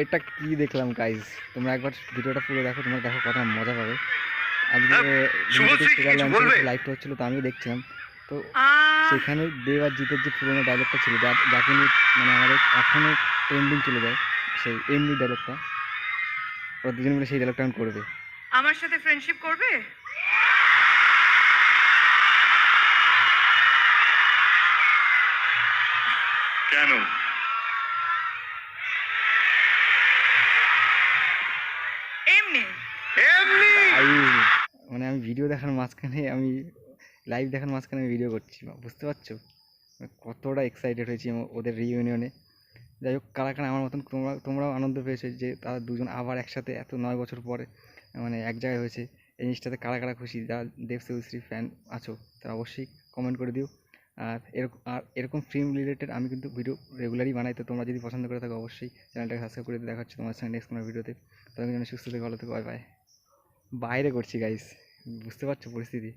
এটা কি দেখলাম গাইজ তোমরা একবার ভিডিওটা পুরো দেখো তোমরা দেখো কত মজা পাবে। আজকে লাইভটা হচ্ছিল তো আমিও দেখছিলাম। তো সেখানে দেব আর জিতের যে পুরোনো ডায়লগটা ছিল যা যাকে নিয়ে মানে আমাদের এখনও ট্রেন্ডিং চলে যায় সেই এমনি ডায়লগটা ওরা দুজন মিলে সেই ডায়লগটা করবে। আমার সাথে ফ্রেন্ডশিপ করবে? কেন? এমনি? এমনি? মানে আমি ভিডিও দেখার মাঝখানে আমি লাইভ দেখার মাঝখানে আমি ভিডিও করছি বুঝতে পারছ? মানে কতটা এক্সাইটেড হয়েছি ওদের রিইউনিয়নে যাই হোক কারা কারা আমার মতন তোমরা তোমরাও আনন্দ পেয়েছ যে তারা দুজন আবার একসাথে এত নয় বছর পরে মানে এক জায়গায় হয়েছে। এই জিনিসটাতে কারা কারা খুশি? যারা দেব ফ্যান আছো তারা অবশ্যই কমেন্ট করে দিও। আর এরকম আর এরকম ফিল্ম রিলেটেড আমি কিন্তু ভিডিও রেগুলারই বানাই, তো তোমরা যদি পছন্দ করে থাকো অবশ্যই চ্যানেলটাকে সাবস্ক্রাইব করে দেখা হচ্ছে তোমার সঙ্গে নেক্সট কোনো ভিডিওতে যেন সুস্থ থেকে, ভালো থেকে বাই বাই বাইরে করছি গাইস বুঝতে পারছ পরিস্থিতি?